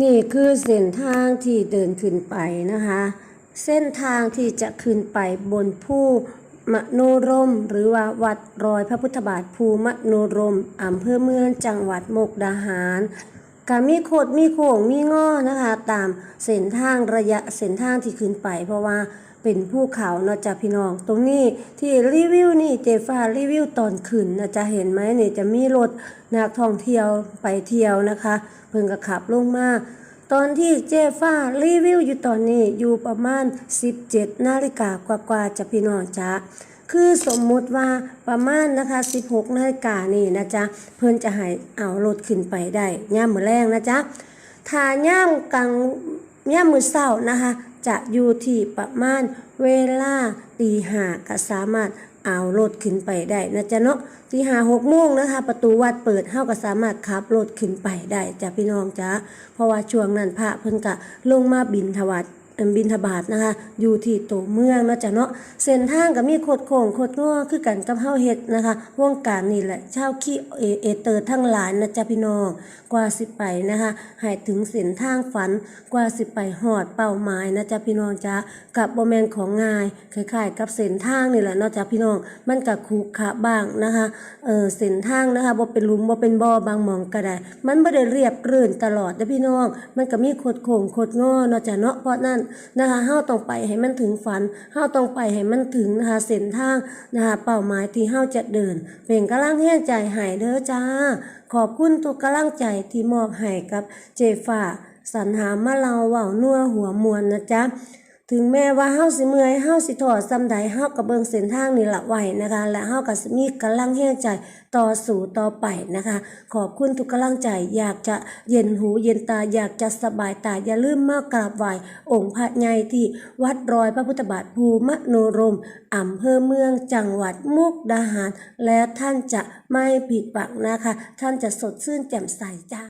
นี่คือเส้นทางที่เดินขึ้นไปนะคะ เส้นทางที่จะขึ้นไปบนผู้มโนรม หรือว่าวัดรอยพระพุทธบาทภูมโนรมอำเภอเมืองจังหวัดมุกดาหารก็มีโคดมีโค้งมีง้อนะคะ ตามเส้นทางระยะเส้นทางที่ขึ้นไป เพราะว่า เป็นภูเขาเนาะจ้ะพี่น้อง ตรงนี้ที่รีวิวนี่เจฟ้ารีวิวตอนขึ้นนะจะเห็นไหมนี่จะมีรถนักท่องเที่ยวไปเที่ยวนะคะ เพิ่งก็ขับลงมาตอนที่เจฟ้ารีวิวอยู่ตอนนี้อยู่ประมาณ 17 นาฬิกากว่าๆจะพี่น้องจ้าคือสมมุติว่าประมาณนะคะ 16 นาฬิกานี่นะจ๊ะ เพิ่นจะให้เอารถขึ้นไปได้ย่ามมือแรงนะจ๊ะถ้าย่ามกลางย่ามมือเศร้านะคะ จะอยู่ที่ประมาณเวลาตีห้าก็สามารถเอารถขึ้นไปได้นะจ๊ะเนาะตีห้าหกโมงนะคะ ประตูวัดเปิดเฮาก็สามารถขับรถขึ้นไปได้จ้ะพี่น้องจ้ะเพราะว่าช่วงนั้นพระเพิ่นก็ลงมาบินทวัด บินทบาทนะคะ อยู่ที่ตัวเมืองเนาะจ้ะเนาะเส้นทางก็มีโคดโค้งโคดง้อคือกันกับเฮาเฮ็ดนะคะวงการนี่แหละชาวขี้เอเอเตอร์ทั้งหลายนะจ๊ะพี่น้องกว่าสิไปนะคะให้ถึงเส้นทางฝันกว่าสิไปฮอดเป้าหมายนะจ๊ะพี่น้องจ้ากับบ่แมนของง่ายคล้ายๆ กับเส้นทางนี่แหละเนาะจ้ะพี่น้องมันก็ขรุขระบ้างนะคะเออเส้นทางนะคะบ่เป็นลุมบ่เป็นบ่อบางหม่องก็ได้ มันบ่ได้เรียบรื่นตลอดเด้อพี่น้อง มันก็มีโคดโค้งโคดง้อเนาะจ้ะเนาะเพราะนั้นนะคะเฮาต้องไปให้มันถึงฝันเฮาต้องไปให้มันถึงนะคะเส้นทางนะคะเป้าหมายที่เฮาจะเดินเป็นกำลังแห่งใจให้เด้อจ้า ขอบคุณทุกกำลังใจที่มอบให้กับเจฟ้าสรรหามาเราเว้านัวหัวมวลนะจ๊ะ ถึงแม้ว่าเฮาสิเมื่อยเฮาสิถอดซำใดเฮาก็เบิ่งเส้นทางนี่ละไหวนะคะ และเฮาก็สิมีกำลังแห่งใจต่อสู่ต่อไปนะคะ ขอบคุณทุกกำลังใจอยากจะเย็นหูเย็นตาอยากจะสบายตาอย่าลืมมากราบไหว้องค์พระใหญ่ที่วัดรอยพระพุทธบาทภูมโนรมอำเภอเมืองจังหวัดมุกดาหาร และท่านจะไม่ผิดหวังนะคะ ท่านจะสดชื่นแจ่มใสจ้า